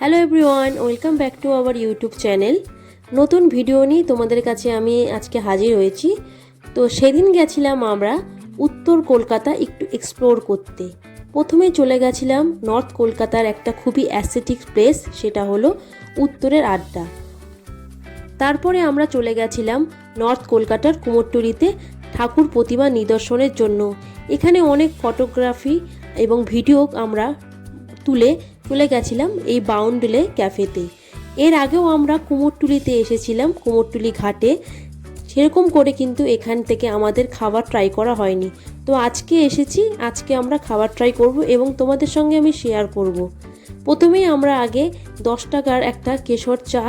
Hello everyone welcome back to our YouTube channel নতুন video নিয়ে তোমাদের কাছে আমি আজকে হাজির হয়েছি। তো সেদিন গেছিলাম আমরা উত্তর কলকাতা একটু এক্সপ্লোর করতে। প্রথমে চলে গেছিলাম নর্থ কলকাতার একটা খুবই অ্যাসেটিক প্লেস সেটা হলো উত্তরের আড্ডা। তারপরে আমরা চলে গেছিলাম নর্থ কলকাতার কুমোরটুলিতে ঠাকুর প্রতিমা নিদর্শনের জন্য। এখানে অনেক ফটোগ্রাফি এবং ভিডিও আমরা তুলে চলে গেছিলাম এই বাউন্ডলে ক্যাফেতে। এর আগেও আমরা কুমোরটুলিতে এসেছিলাম, কুমোরটুলি ঘাটে। সেরকম করে কিন্তু এখান থেকে আমাদের খাবার ট্রাই করা হয়নি। তো আজকে এসেছি, আজকে আমরা খাবার ট্রাই করব এবং তোমাদের সঙ্গে আমি শেয়ার করব। প্রথমেই আমরা আগে দশ টাকার একটা কেশর চা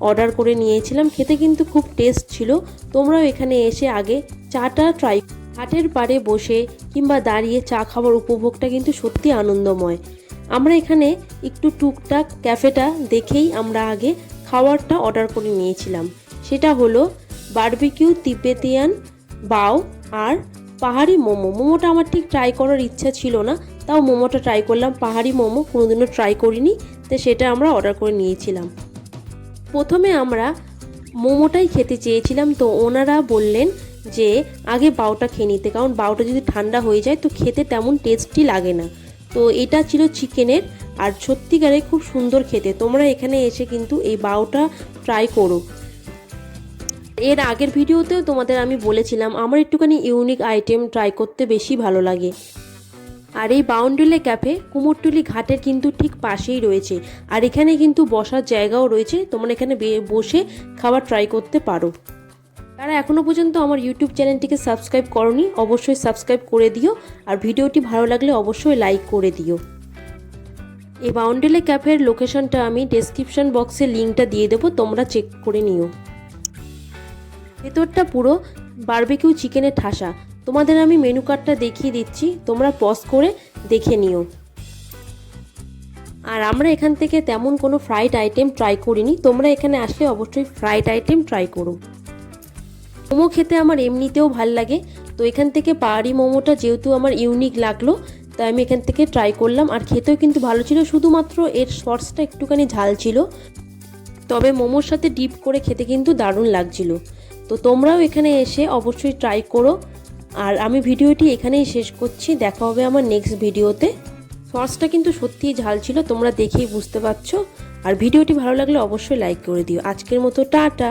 অর্ডার করে নিয়েছিলাম, খেতে কিন্তু খুব টেস্ট ছিল। তোমরাও এখানে এসে আগে চাটা ট্রাই ঘাটের পাড়ে বসে কিংবা দাঁড়িয়ে চা খাবার উপভোগটা কিন্তু সত্যি আনন্দময়। আমরা এখানে একটু টুকটাক ক্যাফেটা দেখেই আমরা আগে খাবারটা অর্ডার করে নিয়েছিলাম। সেটা হলো বারবিকিউ তিবেতিয়ান বাও আর পাহাড়ি মোমো। মোমোটা আমার ঠিক ট্রাই করার ইচ্ছা ছিল না, তাও মোমোটা ট্রাই করলাম। পাহাড়ি মোমো, কোনোদিনও ট্রাই করিনি, তো সেটা আমরা অর্ডার করে নিয়েছিলাম। প্রথমে আমরা মোমোটাই খেতে চেয়েছিলাম, তো ওনারা বললেন যে আগে বাউটা খেয়ে নিতে, কারণ বাউটা যদি ঠান্ডা হয়ে যায়, তো খেতে তেমন টেস্টি লাগে না। তো এটা ছিল চিকেনের আর সত্যিকারে খুব সুন্দর খেতে। তোমরা এখানে এসে কিন্তু এই বাউটা ট্রাই করো। এর আগের ভিডিওতেও তোমাদের আমি বলেছিলাম, আমার একটুখানি ইউনিক আইটেম ট্রাই করতে বেশি ভালো লাগে। আর এই বাউন্ডুলে ক্যাফে কুমোরটুলি ঘাটের কিন্তু ঠিক পাশেই রয়েছে। আর এখানে কিন্তু বসার জায়গাও রয়েছে, তোমরা এখানে বসে খাবার ট্রাই করতে পারো। যারা এখনও পর্যন্ত আমার ইউটিউব চ্যানেলটিকে সাবস্ক্রাইব করনি, অবশ্যই সাবস্ক্রাইব করে দিও আর ভিডিওটি ভালো লাগলে অবশ্যই লাইক করে দিও। এই বাউন্ডেলে ক্যাফের লোকেশনটা আমি ডেসক্রিপশন বক্সে লিঙ্কটা দিয়ে দেবো, তোমরা চেক করে নিও। ভেতরটা পুরো বারবেকিউ চিকেনের ঠাসা। তোমাদের আমি মেনু কার্ডটা দেখিয়ে দিচ্ছি, তোমরা পজ করে দেখে নিও। আর আমরা এখান থেকে তেমন কোনো ফ্রাইড আইটেম ট্রাই করিনি, তোমরা এখানে আসলে অবশ্যই ফ্রাইড আইটেম ট্রাই করো। মোমো খেতে আমার এমনিতেও ভালো লাগে। তো এখান থেকে পাহাড়ি মোমোটা যেহেতু আমার ইউনিক লাগল, তাই আমি এখান থেকে ট্রাই করলাম। আর খেতেও কিন্তু ভালো ছিল, শুধুমাত্র এর সসটা একটুখানি ঝাল ছিল। তবে মোমোর সাথে ডিপ করে খেতে কিন্তু দারুণ লাগছিল। তো তোমরাও এখানে এসে অবশ্যই ট্রাই করো। আর আমি ভিডিওটি এখানেই শেষ করছি। দেখা হবে আমার নেক্সট ভিডিওতে। সসটা কিন্তু সত্যিই ঝাল ছিল, তোমরা দেখেই বুঝতে পারছ। আর ভিডিওটি ভালো লাগলে অবশ্যই লাইক করে দিও। আজকের মতো টাটা।